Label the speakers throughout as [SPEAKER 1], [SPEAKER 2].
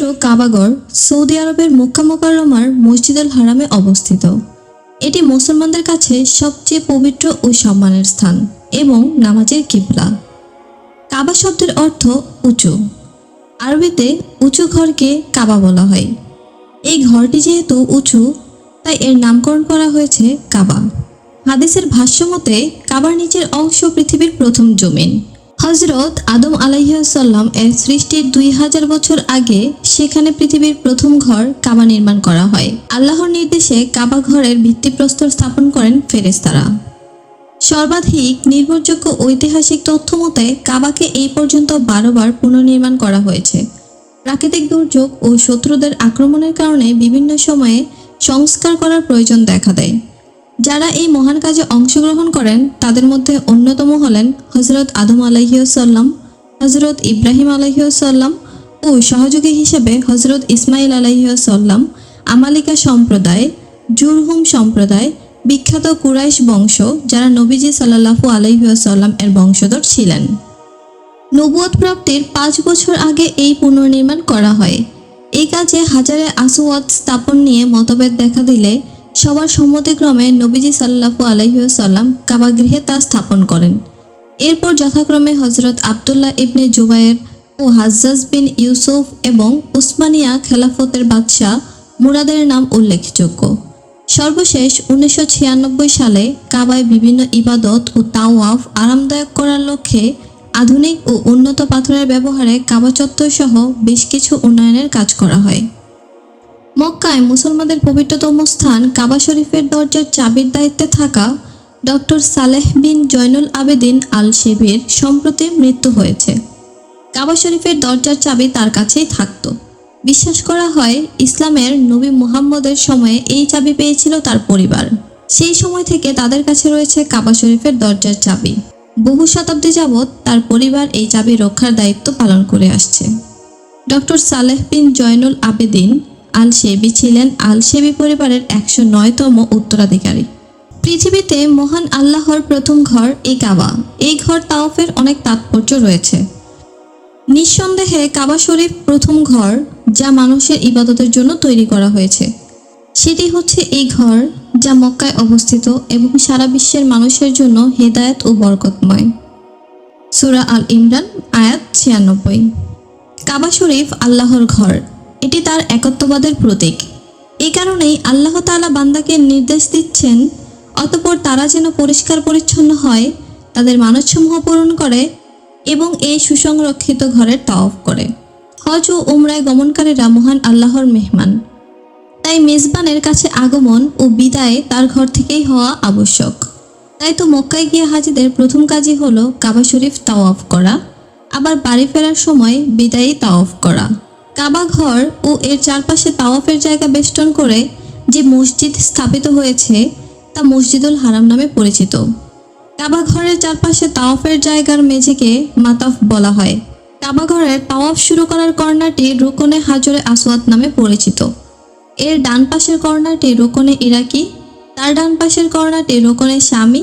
[SPEAKER 1] পবিত্র কাবাগর সৌদি আরবের মক্কা মোকাররমার মসজিদুল হারামে অবস্থিত। এটি মুসলমানদের কাছে সবচেয়ে পবিত্র ও সম্মানের স্থান এবং নামাজের কিবলা। কাবা শব্দের অর্থ উঁচু। আরবিতে উঁচু ঘরকে কাবা বলা হয়। এই ঘরটি যেহেতু উঁচু, তাই এর নামকরণ করা হয়েছে কাবা। হাদিসের ভাষ্য মতে, কাবার নিচের অংশ পৃথিবীর প্রথম জমিন। হজরত আদম আলাইসাল্লাম এর সৃষ্টির দুই হাজার বছর আগে সেখানে পৃথিবীর প্রথম ঘর কাবা নির্মাণ করা হয়। আল্লাহর নির্দেশে কাবা ঘরের ভিত্তিপ্রস্তর স্থাপন করেন ফেরেস্তারা সর্বাধিক নির্ভরযোগ্য ঐতিহাসিক তথ্য মতে কাবাকে এই পর্যন্ত বারোবার পুনর্নির্মাণ করা হয়েছে। প্রাকৃতিক দুর্যোগ ও শত্রুদের আক্রমণের কারণে বিভিন্ন সময়ে সংস্কার করার প্রয়োজন দেখা দেয়। যারা এই মহান কাজে অংশগ্রহণ করেন, তাদের মধ্যে অন্যতম হলেন হজরত আদম আলাইসাল্লাম হজরত ইব্রাহিম আলাইসাল্লাম ও সহযোগী হিসেবে হজরত ইসমাইল আলাইসাল্লাম আমালিকা সম্প্রদায়, জুরহুম সম্প্রদায়, বিখ্যাত কুরাইশ বংশ যারা নবীজি সাল্লাহু আলাইসাল্লাম এর বংশধর ছিলেন। নবুয়ত প্রাপ্তির পাঁচ বছর আগে এই পুনর্নির্মাণ করা হয়। এই কাজে হাজারে আসওয়াদ স্থাপন নিয়ে মতভেদ দেখা দিলে সবার সম্মতিক্রমে নবীজি সাল্লাহু আলহিউসাল্লাম কাবাগৃহে তা স্থাপন করেন। এরপর যথাক্রমে হজরত আবদুল্লাহ ইবনে জুবায়ের ও হাজ্জাজ বিন ইউসুফ এবং উসমানিয়া খেলাফতের বাদশাহ মুরাদের নাম উল্লেখযোগ্য। সর্বশেষ উনিশশো ছিয়ানব্বই সালে কাবায় বিভিন্ন ইবাদত ও তাওয়াফ আরামদায়ক করার লক্ষ্যে আধুনিক ও উন্নত পাথরের ব্যবহারে কাবা চত্বর সহ বেশ কিছু উন্নয়নের কাজ করা হয়। মক্কায় মুসলমানদের পবিত্রতম স্থান কাবা শরীফের দরজার চাবির দায়িত্বে থাকা doctor Saleh bin Zainul Abedin al শেবির সম্প্রতি মৃত্যু হয়েছে। কাবা শরীফের দরজার চাবি তার কাছেই থাকত। বিশ্বাস করা হয়, ইসলামের নবী মুহাম্মদের সময়ে এই চাবি পেয়েছিল তার পরিবার। সেই সময় থেকে তাদের কাছে রয়েছে কাবা শরীফের দরজার চাবি। বহু শতাব্দী যাবৎ তার পরিবার এই চাবি রক্ষার দায়িত্ব পালন করে আসছে। Doctor Saleh bin Zainul Abedin al Shaibi ছিলেন আল শেবি পরিবারের একশো নয়তম উত্তরাধিকারী। পৃথিবীতে মহান আল্লাহর প্রথম ঘর এই কাবা। এই ঘর তাওফের অনেক তাৎপর্য রয়েছে। নিঃসন্দেহে কাবা শরীফ প্রথম ঘর যা মানুষের ইবাদতের জন্য তৈরি করা হয়েছে। সেটি হচ্ছে এই ঘর যা মক্কায় অবস্থিত এবং সারা বিশ্বের মানুষের জন্য হেদায়েত ও বরকতময়। সুরা আল ইমরান আয়াত ছিয়ানব্বই। কাবা শরীফ আল্লাহর ঘর। এটি তার একত্ববাদের প্রতীক। এই কারণেই আল্লাহ তাআলা বান্দাকে নির্দেশ দিচ্ছেন, অতপর তারা যেন পরিষ্কার পরিচ্ছন্ন হয়, তাদের মানসসমূহ পূরণ করে এবং এই সুসংরক্ষিত ঘরের তাওফ করে। হজ ও উমরায় গমনকারীরা মহান আল্লাহর মেহমান। তাই মেজবানের কাছে আগমন ও বিদায় তার ঘর থেকেই হওয়া আবশ্যক। তাই তো মক্কায় গিয়ে হাজিদের প্রথম কাজই হলো কাবা শরীফ তাওয়াফ করা, আবার বাড়ি ফেরার সময় বিদায়ী তাওয়াফ করা। কাবা ঘর ও এর চারপাশে তাওয়াফের জায়গা বেষ্টন করে যে মসজিদ স্থাপিত হয়েছে, তা মসজিদুল হারাম নামে পরিচিত। কাবা ঘরের চারপাশে তাওয়াফের জায়গার মেঝেকে মাতাফ বলা হয়। কাবা ঘরের তাওয়াফ শুরু করার কর্নারটি রুকনে হাজরে আসওয়াত নামে পরিচিত। এর ডান পাশের কর্নারটি রোকনে ইরাকি, তার ডান পাশের কর্নারটি রোকনে স্বামী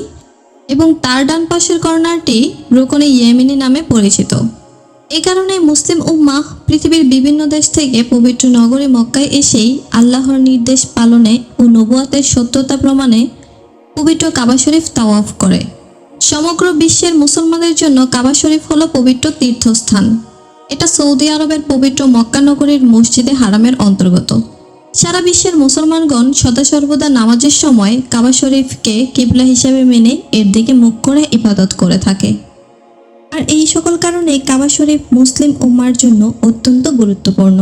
[SPEAKER 1] এবং তার ডান পাশের কর্নারটি রোকনে ইয়েমিনি নামে পরিচিত। এ কারণে মুসলিম উম্মাহ পৃথিবীর বিভিন্ন দেশ থেকে পবিত্র নগরী মক্কায় এসেই আল্লাহর নির্দেশ পালনে ও নবুয়াতের সত্যতা প্রমাণে পবিত্র কাবা শরীফ তাওয়াফ করে। সমগ্র বিশ্বের মুসলমানদের জন্য কাবা শরীফ হলো পবিত্র তীর্থস্থান। এটা সৌদি আরবের পবিত্র মক্কা নগরীর মসজিদে হারামের অন্তর্গত। সারা বিশ্বের মুসলমানগণ সদা সর্বদা নামাজের সময় কাবা শরীফকে কিবলা হিসেবে মেনে এর দিকে মুখ করে ইবাদত করে থাকে। আর এই সকল কারণে কাবা শরীফ মুসলিম উম্মার জন্য অত্যন্ত গুরুত্বপূর্ণ।